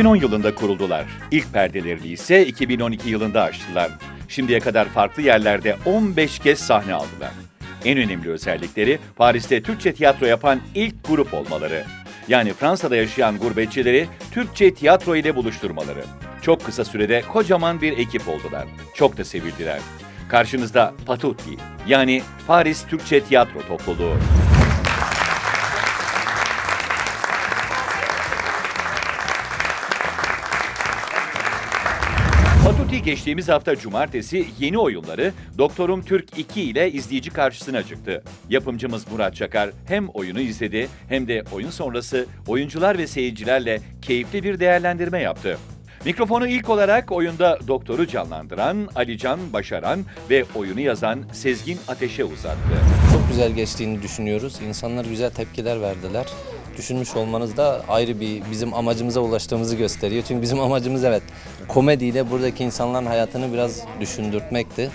2010 yılında kuruldular. İlk perdelerini ise 2012 yılında açtılar. Şimdiye kadar farklı yerlerde 15 kez sahne aldılar. En önemli özellikleri Paris'te Türkçe tiyatro yapan ilk grup olmaları. Yani Fransa'da yaşayan gurbetçileri Türkçe tiyatro ile buluşturmaları. Çok kısa sürede kocaman bir ekip oldular. Çok da sevildiler. Karşınızda Patutti yani Paris Türkçe Tiyatro Topluluğu. Patuti geçtiğimiz hafta cumartesi yeni oyunları Doktorum Türk 2 ile izleyici karşısına çıktı. Yapımcımız Murat Çakar hem oyunu izledi hem de oyun sonrası oyuncular ve seyircilerle keyifli bir değerlendirme yaptı. Mikrofonu ilk olarak oyunda doktoru canlandıran Alican Başaran ve oyunu yazan Sezgin Ateş'e uzattı. Çok güzel geçtiğini düşünüyoruz. İnsanlar güzel tepkiler verdiler. Düşünmüş olmanız da ayrı bir bizim amacımıza ulaştığımızı gösteriyor. Çünkü bizim amacımız evet komediyle buradaki insanların hayatını biraz düşündürtmekti.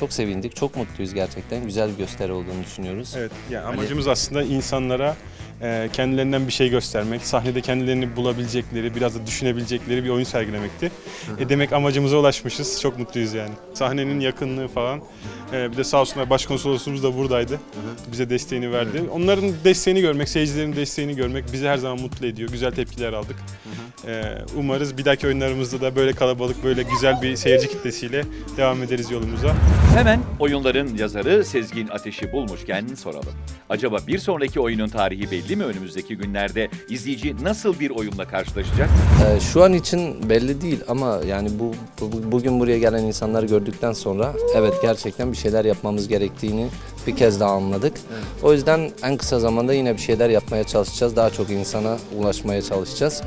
Çok sevindik, çok mutluyuz gerçekten. Güzel bir gösteri olduğunu düşünüyoruz. Evet, yani amacımız aslında insanlara e, kendilerinden bir şey göstermek, sahnede kendilerini bulabilecekleri, biraz da düşünebilecekleri bir oyun sergilemekti. E, demek amacımıza ulaşmışız, çok mutluyuz yani. Sahnenin yakınlığı falan, e, bir de sağ olsunlar başkonsolosumuz da buradaydı, bize desteğini verdi. Onların desteğini görmek, seyircilerin desteğini görmek bizi her zaman mutlu ediyor, güzel tepkiler aldık. E, umarız bir dahaki oyunlarımızda da böyle kalabalık, böyle güzel bir seyirci kitlesiyle devam ederiz yolumuza. Hemen oyunların yazarı Sezgin Ateş'i bulmuşken soralım. Acaba bir sonraki oyunun tarihi belli mi önümüzdeki günlerde? İzleyici nasıl bir oyunla karşılaşacak? Ee, şu an için belli değil ama yani bu, bu- bugün buraya gelen insanları gördükten sonra evet gerçekten bir şeyler yapmamız gerektiğini bir kez daha anladık. O yüzden en kısa zamanda yine bir şeyler yapmaya çalışacağız. Daha çok insana ulaşmaya çalışacağız.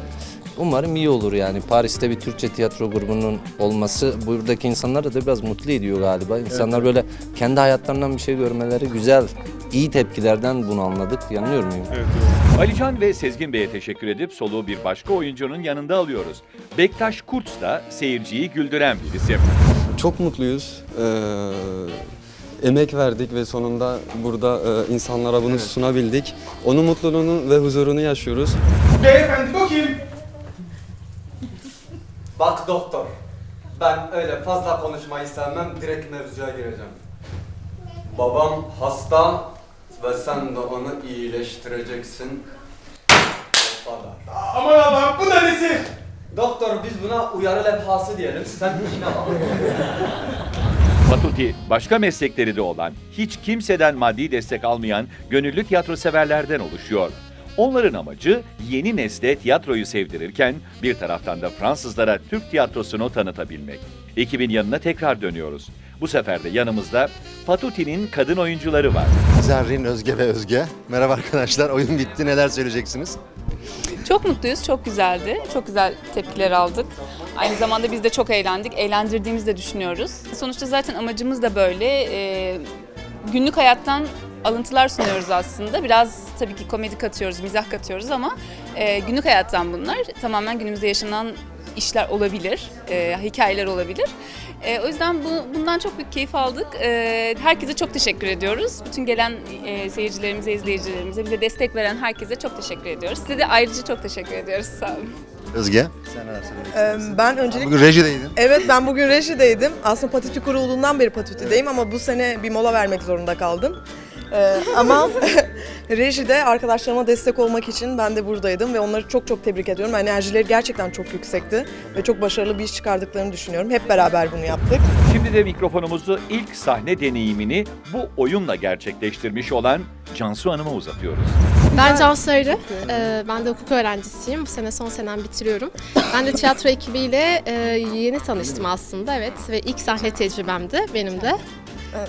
Umarım iyi olur yani. Paris'te bir Türkçe tiyatro grubunun olması buradaki insanları da biraz mutlu ediyor galiba. İnsanlar böyle kendi hayatlarından bir şey görmeleri güzel. iyi tepkilerden bunu anladık. Yanılıyor muyum? Evet, Alican ve Sezgin Bey'e teşekkür edip soluğu bir başka oyuncunun yanında alıyoruz. Bektaş Kurtz da seyirciyi güldüren bir isim. Çok mutluyuz. Ee, emek verdik ve sonunda burada e, insanlara bunu sunabildik. Onun mutluluğunu ve huzurunu yaşıyoruz. Beyefendi bu kim? Bak doktor, ben öyle fazla konuşmayı sevmem, direkt mevzuya gireceğim. Babam hasta ve sen de onu iyileştireceksin. O kadar. Aman Allah'ım bu da nesi? Doktor biz buna uyarı levhası diyelim, sen işine bak. Patuti, başka meslekleri de olan, hiç kimseden maddi destek almayan gönüllü tiyatro severlerden oluşuyor. Onların amacı yeni nesle tiyatroyu sevdirirken bir taraftan da Fransızlara Türk tiyatrosunu tanıtabilmek. Ekibin yanına tekrar dönüyoruz. Bu sefer de yanımızda Patuti'nin kadın oyuncuları var. Zerrin, Özge ve Özge. Merhaba arkadaşlar. Oyun bitti. Neler söyleyeceksiniz? Çok mutluyuz, çok güzeldi. Çok güzel tepkiler aldık. Aynı zamanda biz de çok eğlendik. Eğlendirdiğimizi de düşünüyoruz. Sonuçta zaten amacımız da böyle. e, günlük hayattan alıntılar sunuyoruz aslında. Biraz tabii ki komedi katıyoruz, mizah katıyoruz ama e, günlük hayattan bunlar. Tamamen günümüzde yaşanan işler olabilir, e, hikayeler olabilir. E, o yüzden bu, bundan çok büyük keyif aldık. E, herkese çok teşekkür ediyoruz. Bütün gelen e, seyircilerimize, izleyicilerimize, bize destek veren herkese çok teşekkür ediyoruz. Size de ayrıca çok teşekkür ediyoruz. Sağ olun. Özge. Sen neler? Ee, Ben öncelikle Bugün rejideydin. evet ben bugün rejideydim. Aslında Patütü kurulduğundan beri Patütü'deyim ama bu sene bir mola vermek zorunda kaldım. Ee, ama rejide arkadaşlarıma destek olmak için ben de buradaydım ve onları çok çok tebrik ediyorum. Enerjileri gerçekten çok yüksekti ve çok başarılı bir iş çıkardıklarını düşünüyorum. Hep beraber bunu yaptık. Şimdi de mikrofonumuzu ilk sahne deneyimini bu oyunla gerçekleştirmiş olan Cansu Hanım'a uzatıyoruz. Ben Can Sarı. Ee, ben de hukuk öğrencisiyim. Bu sene son senem bitiriyorum. Ben de tiyatro ekibiyle e, yeni tanıştım aslında evet ve ilk sahne tecrübemdi benim de.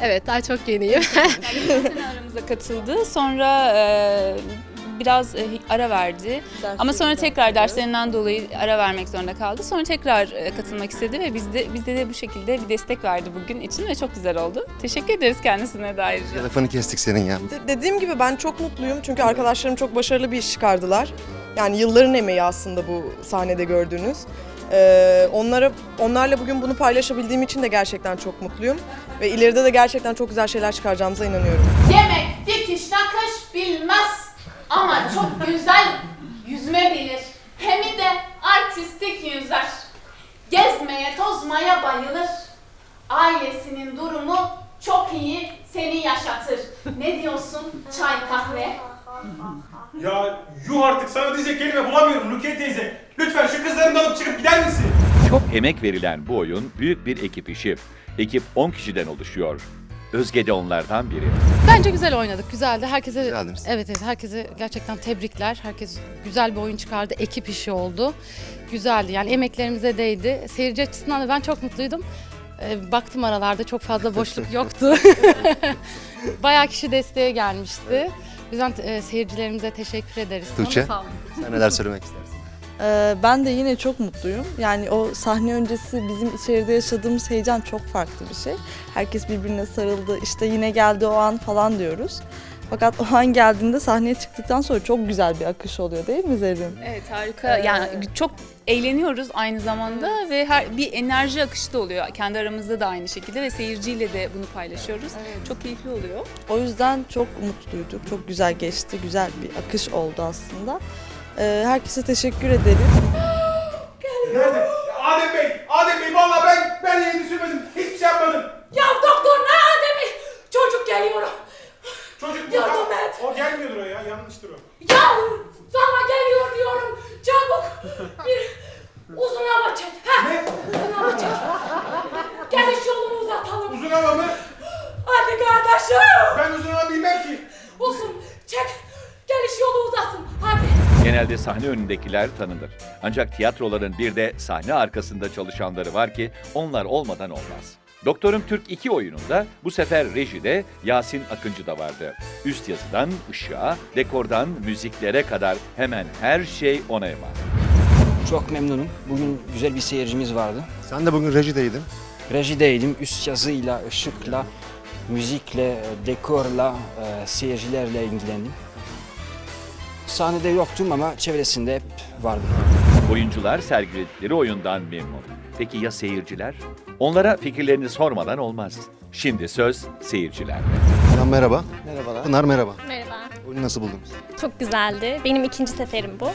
Evet, daha çok yeniyim. Yani sene aramıza katıldı. Sonra e, biraz e, ara verdi. Ama sonra tekrar derslerinden dolayı ara vermek zorunda kaldı. Sonra tekrar e, katılmak istedi ve bizde bizde de bu şekilde bir destek verdi bugün için ve çok güzel oldu. Teşekkür ederiz kendisine de ayrıca. Lafını kestik senin ya. De- dediğim gibi ben çok mutluyum çünkü arkadaşlarım çok başarılı bir iş çıkardılar. Yani yılların emeği aslında bu sahnede gördüğünüz. Ee, onlara onlarla bugün bunu paylaşabildiğim için de gerçekten çok mutluyum ve ileride de gerçekten çok güzel şeyler çıkaracağımıza inanıyorum. Yemek, dikiş, nakış bilmez Çok emek verilen bu oyun büyük bir ekip işi. Ekip 10 kişiden oluşuyor. Özge de onlardan biri. Bence güzel oynadık, güzeldi. Herkese Güzeldiniz. evet evet herkese gerçekten tebrikler. Herkes güzel bir oyun çıkardı. Ekip işi oldu. Güzeldi. Yani emeklerimize değdi. Seyirci açısından da ben çok mutluydum. Ee, baktım aralarda çok fazla boşluk yoktu. Bayağı kişi desteğe gelmişti. O yüzden e, seyircilerimize teşekkür ederiz. Tuğçe? Sağ olun. Sen neler söylemek istersin? Ee, ben de yine çok mutluyum. Yani o sahne öncesi bizim içeride yaşadığımız heyecan çok farklı bir şey. Herkes birbirine sarıldı. İşte yine geldi o an falan diyoruz. Fakat o an geldiğinde sahneye çıktıktan sonra çok güzel bir akış oluyor değil mi Zerrin? Evet harika. Yani çok eğleniyoruz aynı zamanda ve her bir enerji akışı da oluyor. Kendi aramızda da aynı şekilde ve seyirciyle de bunu paylaşıyoruz. Çok keyifli oluyor. O yüzden çok mutluyduk. Çok güzel geçti. Güzel bir akış oldu aslında. Ee, herkese teşekkür ederim. Adem Bey, Adem Bey vallahi ben ben Genelde sahne önündekiler tanınır. Ancak tiyatroların bir de sahne arkasında çalışanları var ki onlar olmadan olmaz. Doktorum Türk 2 oyununda bu sefer rejide Yasin Akıncı da vardı. Üst yazıdan ışığa, dekordan müziklere kadar hemen her şey ona emanet. Çok memnunum. Bugün güzel bir seyircimiz vardı. Sen de bugün rejideydin. Rejideydim. Üst yazıyla, ışıkla, müzikle, dekorla, e, seyircilerle ilgilendim. Sahnede yoktum ama çevresinde hep vardım. Oyuncular sergiledikleri oyundan memnun. Peki ya seyirciler? Onlara fikirlerini sormadan olmaz. Şimdi söz seyircilerde. Can merhaba. Merhabalar. Pınar merhaba. Merhaba. Oyunu nasıl buldunuz? Çok güzeldi. Benim ikinci seferim bu.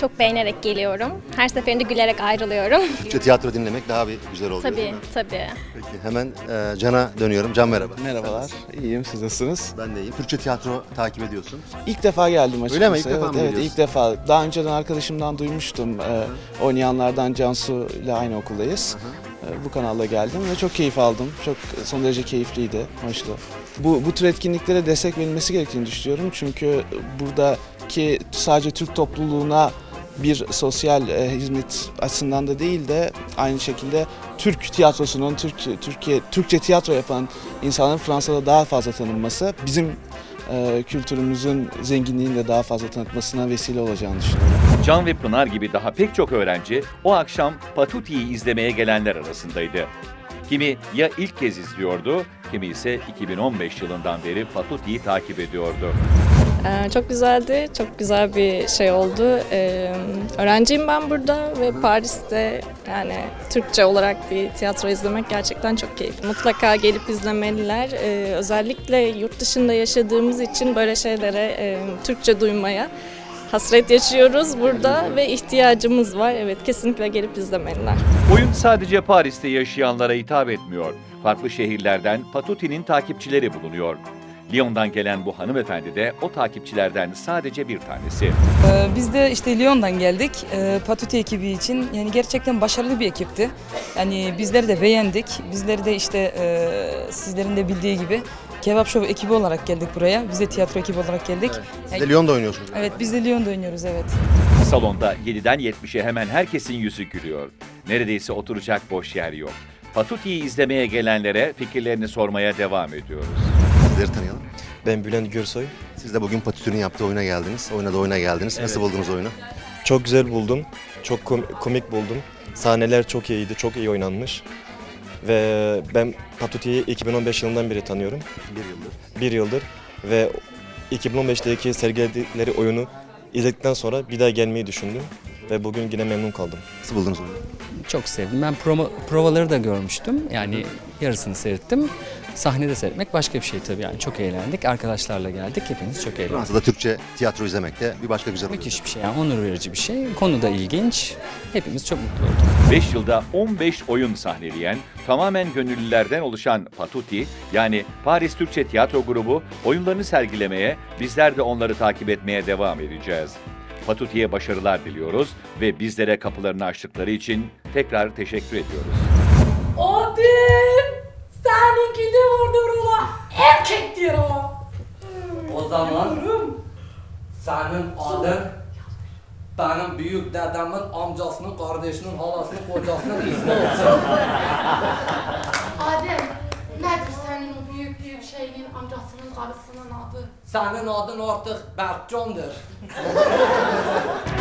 Çok beğenerek geliyorum. Her seferinde gülerek ayrılıyorum. Türkçe tiyatro dinlemek daha bir güzel oluyor tabii, mi? tabii. Peki hemen e, Can'a dönüyorum. Can merhaba. Merhabalar. İyiyim. Siz nasılsınız? Ben de iyiyim. Türkçe tiyatro takip ediyorsun. İlk defa geldim açıkçası. Öyle mi? İlk defa evet, mı Evet, ilk defa. Daha önceden arkadaşımdan duymuştum. Ee, oynayanlardan Cansu ile aynı okuldayız. Ee, bu kanalla geldim ve çok keyif aldım. Çok son derece keyifliydi, hoştu. Bu, bu tür etkinliklere destek verilmesi gerektiğini düşünüyorum. Çünkü buradaki sadece Türk topluluğuna bir sosyal e, hizmet açısından da değil de aynı şekilde Türk tiyatrosunun, Türk, Türkiye, Türkçe tiyatro yapan insanların Fransa'da daha fazla tanınması bizim e, kültürümüzün zenginliğini de daha fazla tanıtmasına vesile olacağını düşünüyorum. Can ve Pınar gibi daha pek çok öğrenci o akşam Patuti'yi izlemeye gelenler arasındaydı. Kimi ya ilk kez izliyordu, kimi ise 2015 yılından beri Patuti'yi takip ediyordu. Ee, çok güzeldi, çok güzel bir şey oldu. Ee, öğrenciyim ben burada ve Paris'te yani Türkçe olarak bir tiyatro izlemek gerçekten çok keyifli. Mutlaka gelip izlemeliler. Ee, özellikle yurt dışında yaşadığımız için böyle şeylere e, Türkçe duymaya hasret yaşıyoruz burada ve ihtiyacımız var. Evet kesinlikle gelip izlemeliler. Oyun sadece Paris'te yaşayanlara hitap etmiyor. Farklı şehirlerden Patuti'nin takipçileri bulunuyor. Lyon'dan gelen bu hanımefendi de o takipçilerden sadece bir tanesi. Ee, Biz de işte Lyon'dan geldik. Ee, Patuti ekibi için. Yani gerçekten başarılı bir ekipti. Yani bizleri de beğendik. Bizleri de işte e, sizlerin de bildiği gibi Kebap Show ekibi olarak geldik buraya. Biz de tiyatro ekibi olarak geldik. Siz de Lyon'da oynuyorsunuz. Evet biz de Lyon'da oynuyoruz evet. Salonda 7'den 70'e hemen herkesin yüzü gülüyor. Neredeyse oturacak boş yer yok. Patuti'yi izlemeye gelenlere fikirlerini sormaya devam ediyoruz. Sizleri tanıyalım. Ben Bülent Gürsoy. Siz de bugün Patütür'ün yaptığı oyuna geldiniz. Oynadığı oyuna geldiniz. Nasıl Evet. buldunuz oyunu? Çok güzel buldum. Çok kom- komik buldum. Sahneler çok iyiydi, çok iyi oynanmış. Ve ben Patuti'yi 2015 yılından beri tanıyorum. Bir yıldır. Bir yıldır. Ve 2015'teki sergiledikleri oyunu izledikten sonra bir daha gelmeyi düşündüm. Ve bugün yine memnun kaldım. Nasıl buldunuz oyunu? Çok sevdim. Ben promo, provaları da görmüştüm. Yani yarısını seyrettim. sahnede seyretmek başka bir şey tabii yani çok eğlendik. Arkadaşlarla geldik hepimiz çok eğlendik. Fransa'da Türkçe tiyatro izlemek de bir başka güzel oluyor. Müthiş bir şey yani onur verici bir şey. Konu da ilginç. Hepimiz çok mutlu olduk. 5 yılda 15 oyun sahneleyen, tamamen gönüllülerden oluşan Patuti, yani Paris Türkçe Tiyatro Grubu oyunlarını sergilemeye, bizler de onları takip etmeye devam edeceğiz. Patuti'ye başarılar diliyoruz ve bizlere kapılarını açtıkları için tekrar teşekkür ediyoruz. Odin! Seninki de vurdur ula. Erkektir o. O zaman senin adın benim büyük dedemin amcasının, kardeşinin, halasının, kocasının ismi olsun. Adem, nedir şeyin amcasının karısının adı? Senin adın artık Berkcan'dır.